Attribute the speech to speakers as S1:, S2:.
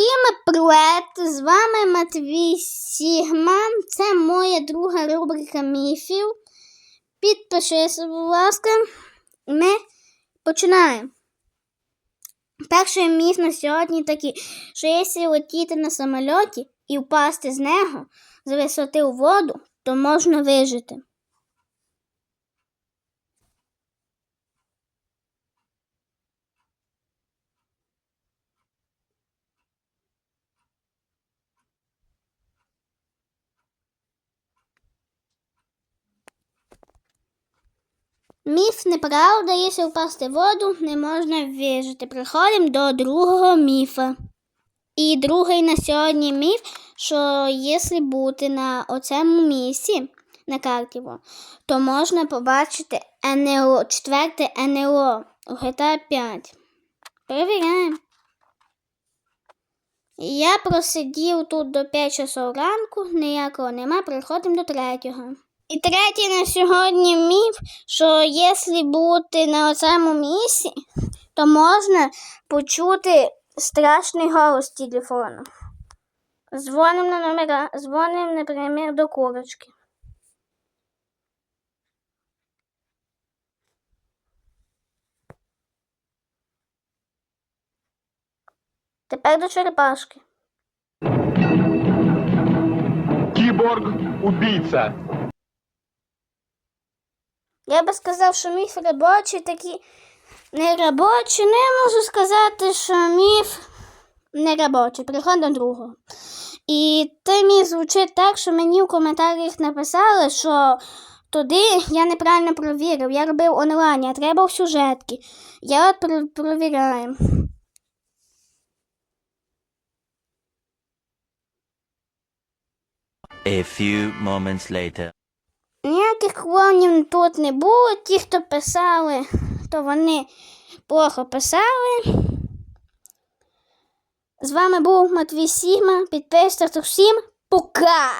S1: Всім привет! З вами Матвій Сігма. Це моя друга рубрика міфів. Підпишись, будь ласка. Ми починаємо. Перший міф на сьогодні такий, що якщо летіти на самольоті і впасти з нього з висоти у воду, то можна вижити. Міф неправда, якщо впасти в воду, не можна вижити. Приходимо до другого міфа. І другий на сьогодні міф, що якщо бути на оцьому місці на карті, то можна побачити НЛО, четверте НЛО у GTA 5. Перевіряємо. Я просидів тут до 5 часов ранку, ніякого нема, приходимо до третього. І третій на сьогодні міф, що якщо бути на цьому місці, то можна почути страшний голос телефону. Дзвонимо на номера, дзвонимо, наприклад, до курочки. Тепер до черепашки.
S2: Кіборг убійця.
S1: Я би сказав, що міф робочий такий не робочий. Не можу сказати, що міф не робочий. До другого. І той міф звучить так, що мені в коментарях написали, що туди я неправильно провірив. Я робив онлайн, а треба в сюжетки. Я от про- провіряю.
S3: A few moments later.
S1: Ніяких клонів тут не було. Ті, хто писали, то вони плохо писали. З вами був Матвій Сігма. Підписуйтесь всім. Пока!